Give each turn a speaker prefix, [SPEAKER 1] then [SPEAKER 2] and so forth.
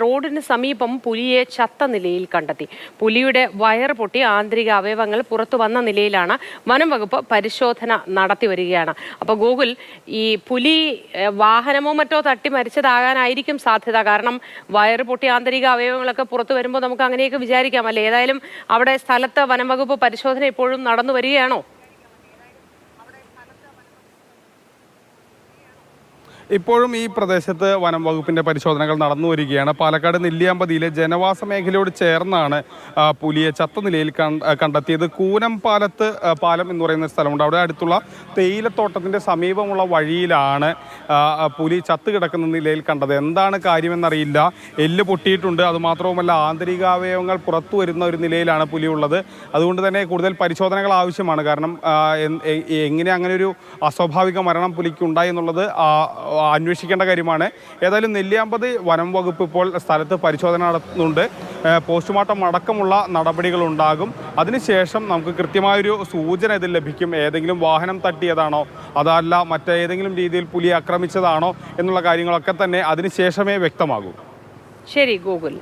[SPEAKER 1] റോഡിന് സമീപം പുലിയെ ചത്ത നിലയിൽ കണ്ടെത്തി. പുലിയുടെ വയർ പൊട്ടി ആന്തരിക അവയവങ്ങൾ പുറത്തു വന്ന നിലയിലാണ് വനം വകുപ്പ് പരിശോധന നടത്തി വരികയാണ്. അപ്പോൾ ഗൂഗിൾ ഈ പുലി വാഹനമോ മറ്റോ തട്ടി മരിച്ചതാകാനായിരിക്കും സാധ്യത. കാരണം വയർ പൊട്ടി ആന്തരിക അവയവങ്ങളൊക്കെ പുറത്തു വരുമ്പോൾ നമുക്ക് അങ്ങനെയൊക്കെ വിചാരിക്കാം. അല്ലേ? ഏതായാലും അവിടെ സ്ഥലത്ത് വനം വകുപ്പ് പരിശോധന ഇപ്പോഴും നടന്നു വരികയാണോ?
[SPEAKER 2] ഇപ്പോഴും ഈ പ്രദേശത്ത് വനം വകുപ്പിന്റെ പരിശോധനകൾ നടന്നു വരികയാണ്. പാലക്കാട് നെല്ലിയാമ്പതിയിലെ ജനവാസ മേഖലയോട് ചേർന്നാണ് പുലിയെ ചത്ത നിലയിൽ കണ്ട- കണ്ടെത്തിയത്. കൂനം പാലത്ത് പാലം എന്ന് പറയുന്ന സ്ഥലമുണ്ട്. അവിടെ അടുത്തുള്ള തേയിലത്തോട്ടത്തിന്റെ സമീപമുള്ള വഴിയിലാണ് പുലി ചത്ത് കിടക്കുന്ന നിലയിൽ കണ്ടത്. എന്താണ് കാര്യമെന്നറിയില്ല. എല്ല് പൊട്ടിയിട്ടുണ്ട്. അതുമാത്രവുമല്ല ആന്തരികാവയവങ്ങൾ പുറത്തു വരുന്ന ഒരു നിലയിലാണ് പുലി ഉള്ളത് അതുകൊണ്ട് തന്നെ കൂടുതൽ പരിശോധനകൾ ആവശ്യമാണ്. കാരണം എങ്ങനെ അങ്ങനെ ഒരു അസ്വാഭാവിക മരണം പുലിക്ക് ഉണ്ടായി എന്നുള്ളത് അന്വേഷിക്കേണ്ട കാര്യമാണ്. ഏതായാലും നെല്ലിയാമ്പതി വനം വകുപ്പ് ഇപ്പോൾ സ്ഥലത്ത് പരിശോധന നടത്തുന്നുണ്ട്. പോസ്റ്റ്മോർട്ടം അടക്കമുള്ള നടപടികൾ ഉണ്ടാകും അതിനുശേഷം നമുക്ക് കൃത്യമായൊരു സൂചന ഇതിൽ ലഭിക്കും. ഏതെങ്കിലും വാഹനം തട്ടിയതാണോ? അതല്ല മറ്റേതെങ്കിലും രീതിയിൽ പുലി ആക്രമിച്ചതാണോ? എന്നുള്ള കാര്യങ്ങളൊക്കെ തന്നെ അതിനുശേഷമേ വ്യക്തമാകൂ.
[SPEAKER 1] ശരി ഗൂഗിൾ.